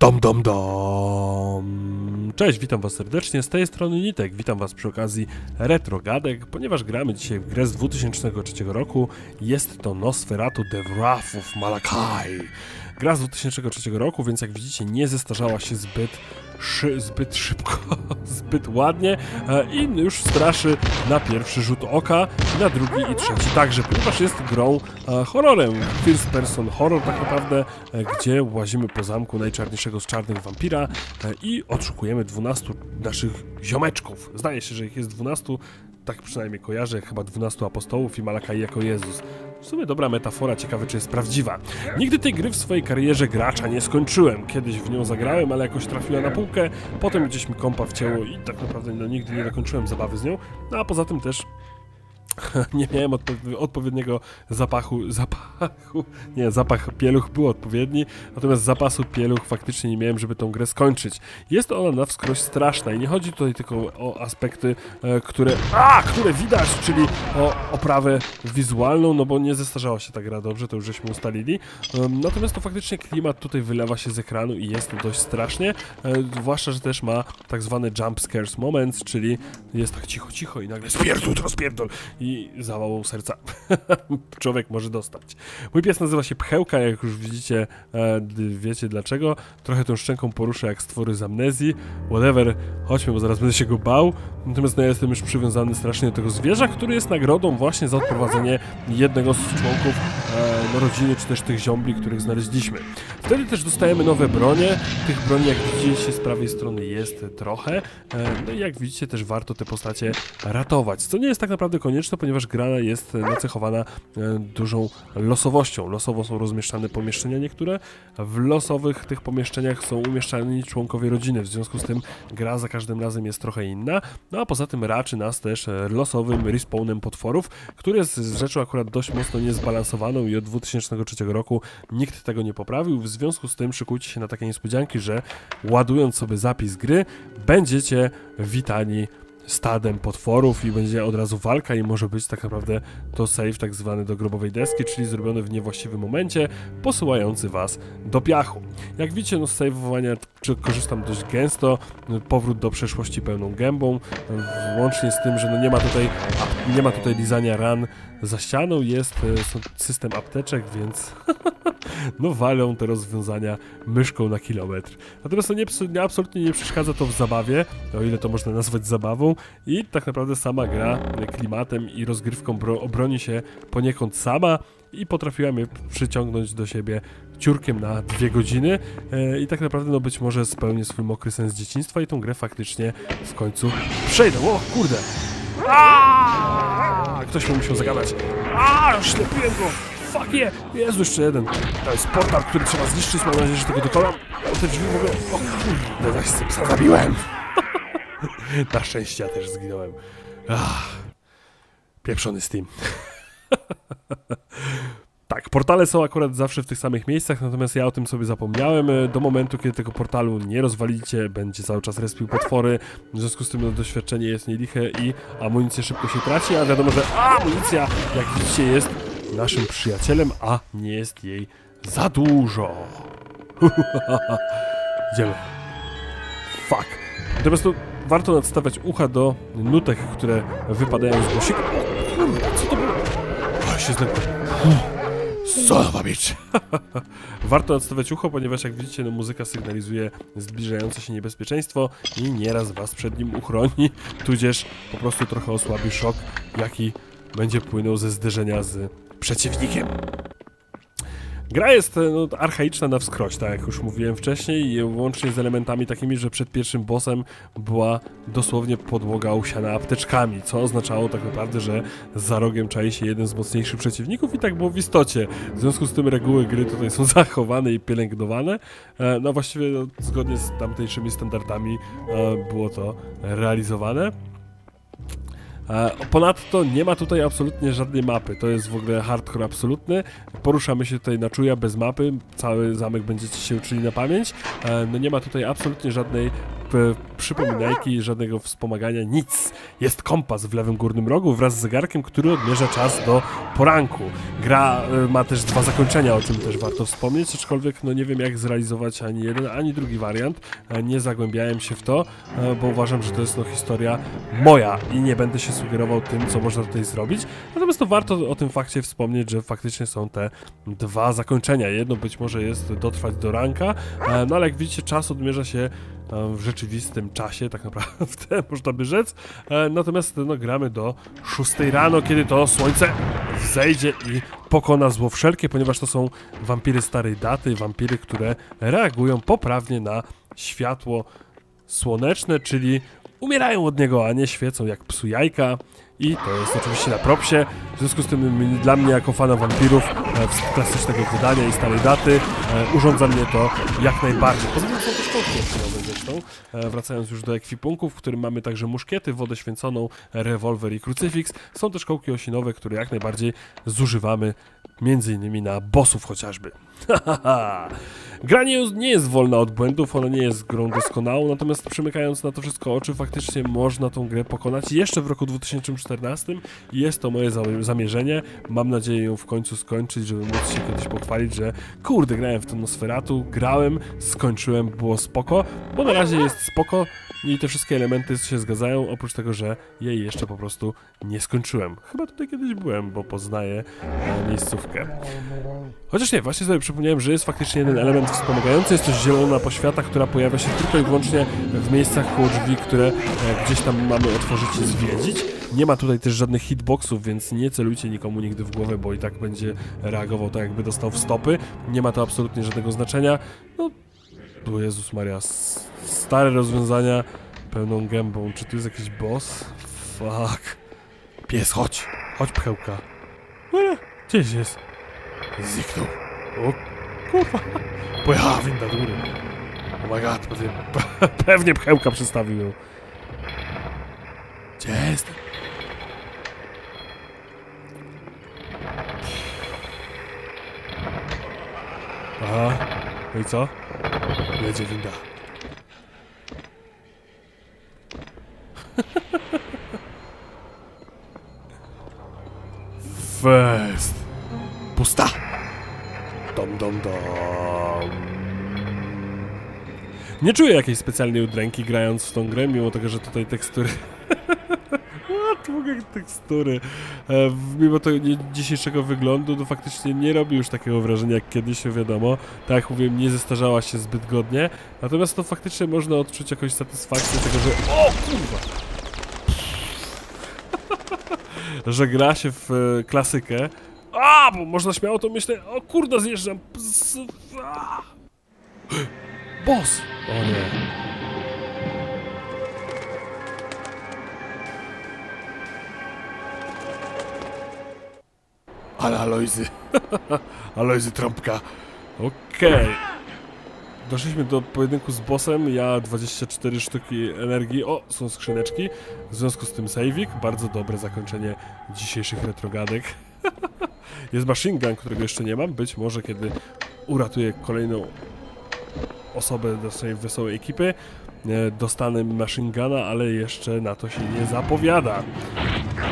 Dom, dom, dom. Cześć, witam was serdecznie. Z tej strony Nitek. Witam was przy okazji Retro Gadek, ponieważ gramy dzisiaj w grę z 2003 roku. Jest to Nosferatu The Wrath of Malakai. Gra z 2003 roku, więc jak widzicie nie zestarzała się zbyt, szy, zbyt szybko, zbyt ładnie e, i już straszy na pierwszy rzut oka, na drugi i trzeci także, ponieważ jest grą e, horrorem, first person horror tak naprawdę, e, gdzie łazimy po zamku najczarniejszego z czarnych wampira i odszukujemy 12 naszych ziomeczków. Zdaje się, że ich jest 12, tak przynajmniej kojarzę, chyba 12 apostołów i Malakai jako Jezus. W sumie dobra metafora, ciekawe czy jest prawdziwa. Nigdy tej gry w swojej karierze gracza nie skończyłem. Kiedyś w nią zagrałem, ale jakoś trafiła na półkę, potem gdzieś mi kompa wcięło i tak naprawdę no, nigdy nie dokończyłem zabawy z nią. No a poza tym też nie miałem odpo- odpowiedniego zapachu, zapachu, nie, zapach pieluch był odpowiedni, natomiast zapasu pieluch faktycznie nie miałem, żeby tą grę skończyć. Jest ona na wskroś straszna i nie chodzi tutaj tylko o aspekty, e, które, a, które widać, czyli o oprawę wizualną, no bo nie zestarzała się ta gra dobrze, to już żeśmy ustalili, Em, natomiast to faktycznie klimat tutaj wylewa się z ekranu i jest dość strasznie, e, zwłaszcza, że też ma tak zwany jump scares moments, czyli jest tak cicho, cicho i nagle spierdol, to spierdol i zawałą serca człowiek może dostać. Mój pies nazywa się Pchełka, jak już widzicie, e, wiecie dlaczego. Trochę tą szczęką poruszę jak stwory z amnezji. Whatever, chodźmy, bo zaraz będę się go bał. Natomiast no, ja jestem już przywiązany strasznie do tego zwierza, który jest nagrodą właśnie za odprowadzenie jednego z członków e, rodziny, czy też tych ziombli, których znaleźliśmy. Wtedy też dostajemy nowe bronie. Tych broni, jak widzicie, z prawej strony jest trochę. E, no i jak widzicie, też warto te postacie ratować. Co nie jest tak naprawdę konieczne, ponieważ gra jest nacechowana e, dużą losowością. Losowo są rozmieszczane pomieszczenia niektóre. W losowych tych pomieszczeniach są umieszczani członkowie rodziny. W związku z tym gra za każdym razem jest trochę inna. No a poza tym raczy nas też e, losowym respawnem potworów, który jest rzeczą akurat dość mocno niezbalansowaną i od 2003 roku nikt tego nie poprawił. W związku z tym szykujcie się na takie niespodzianki, że ładując sobie zapis gry, będziecie witani stadem potworów i będzie od razu walka i może być tak naprawdę to save tak zwany do grobowej deski, czyli zrobiony w niewłaściwym momencie, posyłający was do piachu. Jak widzicie, no z saveowania korzystam dość gęsto, no, powrót do przeszłości pełną gębą, łącznie z tym, że no nie ma tutaj nie ma tutaj lizania ran za ścianą, jest e, system apteczek, więc no walą te rozwiązania myszką na kilometr. Natomiast to nie, nie, absolutnie nie przeszkadza to w zabawie, o ile to można nazwać zabawą i tak naprawdę sama gra klimatem i rozgrywką bro, obroni się poniekąd sama i potrafiła mnie przyciągnąć do siebie ciurkiem na dwie godziny e, i tak naprawdę no być może spełnię swój mokry sens dzieciństwa i tą grę faktycznie w końcu przejdę. O kurde! Ktoś mi musiał zagadać. Aaaa! Ślepiłem go! Fuck yeah! Jest jeszcze jeden. To jest portal, który trzeba zniszczyć. Mam nadzieję, że tego dokonam. O te drzwi w ogóle... O kurde, sobie psa zabiłem! Na szczęście ja też zginąłem. Ach, pieprzony Steam. Tak, portale są akurat zawsze w tych samych miejscach, natomiast ja o tym sobie zapomniałem. E, Do momentu, kiedy tego portalu nie rozwalicie, będzie cały czas respił potwory. W związku z tym no, doświadczenie jest nieliche i amunicję szybko się traci, a wiadomo, że amunicja, jak widzicie, jest naszym przyjacielem, a nie jest jej za dużo. Idziemy. Fuck. Natomiast to warto nadstawiać ucha do nutek, które wypadają z głosika. Co to było? O, się zlekłem. Solowa bitch. Warto odstawiać ucho, ponieważ jak widzicie, no, muzyka sygnalizuje zbliżające się niebezpieczeństwo i nieraz was przed nim uchroni, tudzież po prostu trochę osłabi szok, jaki będzie płynął ze zderzenia z przeciwnikiem. Gra jest e, no, archaiczna na wskroś, tak jak już mówiłem wcześniej, łącznie z elementami takimi, że przed pierwszym bossem była dosłownie podłoga usiana apteczkami, co oznaczało tak naprawdę, że za rogiem czai się jeden z mocniejszych przeciwników i tak było w istocie. W związku z tym reguły gry tutaj są zachowane i pielęgnowane. E, No właściwie no, zgodnie z tamtejszymi standardami e, było to realizowane. E, Ponadto nie ma tutaj absolutnie żadnej mapy. To jest w ogóle hardcore absolutny. Poruszamy się tutaj na czuja bez mapy. Cały zamek będziecie się uczyli na pamięć. E, No nie ma tutaj absolutnie żadnej przypominajki, żadnego wspomagania, nic. Jest kompas w lewym górnym rogu wraz z zegarkiem, który odmierza czas do poranku. Gra y, ma też dwa zakończenia, o czym też warto wspomnieć, aczkolwiek no nie wiem jak zrealizować ani jeden, ani drugi wariant. E, Nie zagłębiałem się w to, e, bo uważam, że to jest no historia moja i nie będę się sugerował tym, co można tutaj zrobić. Natomiast to warto o tym fakcie wspomnieć, że faktycznie są te dwa zakończenia. Jedno być może jest dotrwać do ranka, e, no ale jak widzicie, czas odmierza się w rzeczywistym czasie, tak naprawdę, można by rzec. E, Natomiast no, gramy do 6 rano, kiedy to słońce wzejdzie i pokona zło wszelkie, ponieważ to są wampiry starej daty, wampiry, które reagują poprawnie na światło słoneczne, czyli umierają od niego, a nie świecą jak psu jajka. I to jest oczywiście na propsie. W związku z tym dla mnie jako fana wampirów e, z klasycznego wydania i starej daty e, urządza mnie to jak najbardziej. Poza tym są kołki osinowe zresztą. E, wracając już do ekwipunku, w którym mamy także muszkiety, wodę święconą, rewolwer i krucyfiks. Są też kołki osinowe, które jak najbardziej zużywamy między innymi na bossów chociażby. Gra nie, nie jest wolna od błędów, ona nie jest grą doskonałą, natomiast przymykając na to wszystko oczy, faktycznie można tą grę pokonać jeszcze w roku 2014 i jest to moje zam- zamierzenie. Mam nadzieję ją w końcu skończyć, żeby móc się kiedyś pochwalić, że kurde, grałem w ten Nosferatu, grałem, skończyłem, było spoko, bo na razie jest spoko i te wszystkie elementy się zgadzają, oprócz tego, że jej jeszcze po prostu nie skończyłem. Chyba tutaj kiedyś byłem, bo poznaję e, miejscówkę. Chociaż nie, właśnie sobie przypomniałem, że jest faktycznie jeden element wspomagający, jest to zielona poświata, która pojawia się tylko i wyłącznie w miejscach koło drzwi, które e, gdzieś tam mamy otworzyć i zwiedzić. Nie ma tutaj też żadnych hitboxów, więc nie celujcie nikomu nigdy w głowę, bo i tak będzie reagował tak, jakby dostał w stopy. Nie ma to absolutnie żadnego znaczenia. No, tu Jezus Maria, stare rozwiązania pełną gębą. Czy tu jest jakiś boss? Fuck. Pies, chodź. Chodź, pchełka. Gdzieś jest. Zniknął. O kurwa. Pojechała winda do góry. Oh my god, pewnie, pewnie pchełka przestawił. Gdzie jestem? Aha. No i co? Jedzie winda. Pusta. Dom, dom, dom. Nie czuję jakiejś specjalnej udręki grając w tą grę, mimo tego, że tutaj tekstury... Ogóle tekstury. E, mimo tego nie, dzisiejszego wyglądu, to faktycznie nie robi już takiego wrażenia jak kiedyś, wiadomo. Tak jak mówiłem, nie zestarzała się zbyt godnie. Natomiast to faktycznie można odczuć jakąś satysfakcję tego, że... O kurwa! że gra się w e, klasykę. A, bo można śmiało to myśleć, o kurde, zjeżdżam. Z, a. Boss! O nie. Ale Alojzy. Alojzy trąbka. Okej. Doszliśmy do pojedynku z bossem, ja 24 sztuki energii, o, są skrzyneczki, w związku z tym saveik, bardzo dobre zakończenie dzisiejszych retrogadek. Jest machine gun, którego jeszcze nie mam, być może kiedy uratuję kolejną osobę do swojej wesołej ekipy, e, dostanę machine guna, ale jeszcze na to się nie zapowiada.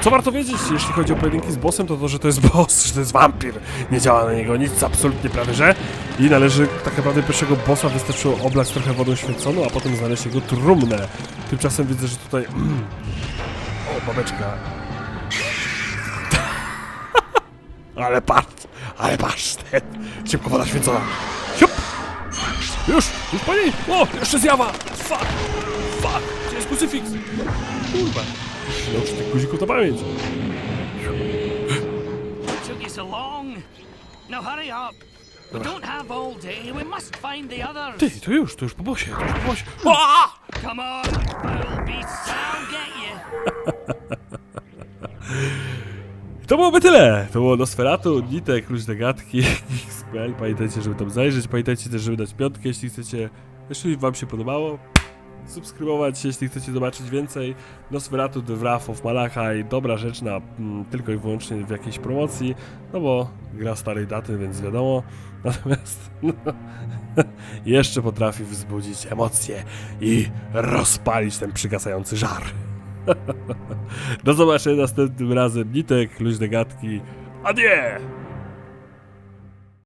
Co warto wiedzieć, jeśli chodzi o pojedynki z bossem, to to, że to jest boss, że to jest wampir. Nie działa na niego nic, absolutnie prawie że. I należy tak naprawdę pierwszego bossa wystarczyło oblać trochę wodą święconą, a potem znaleźć jego trumnę. Tymczasem widzę, że tutaj... o, babeczka. Ale patrz, ale patrz, ten. Szybko woda święcona. Siup! Już, już po niej! O, jeszcze zjawa! Fuck! Fuck! Gdzie jest krucyfiks? Kurwa. No, już tych guzików to pamięć. took you so long. Now hurry up. We don't have all day. We must find the others. Ty, to już, to już po bosie, to już po bosie. Come on, foul beasts. I'll get you. To byłoby tyle. To było Nosferatu, Nitek, Luźne Gadki, Spell. Pamiętajcie, żeby tam zajrzeć. Pamiętajcie też, żeby dać piątkę, jeśli chcecie. Jeśli wam się podobało, subskrybować, jeśli chcecie zobaczyć więcej. Nosferatu The Wrath of Malachaj, dobra rzecz na mm, tylko i wyłącznie w jakiejś promocji, no bo gra starej daty, więc wiadomo. Natomiast no, jeszcze potrafi wzbudzić emocje i rozpalić ten przygasający żar. Do zobaczenia następnym razem. Nitek, luźne gadki. Adie!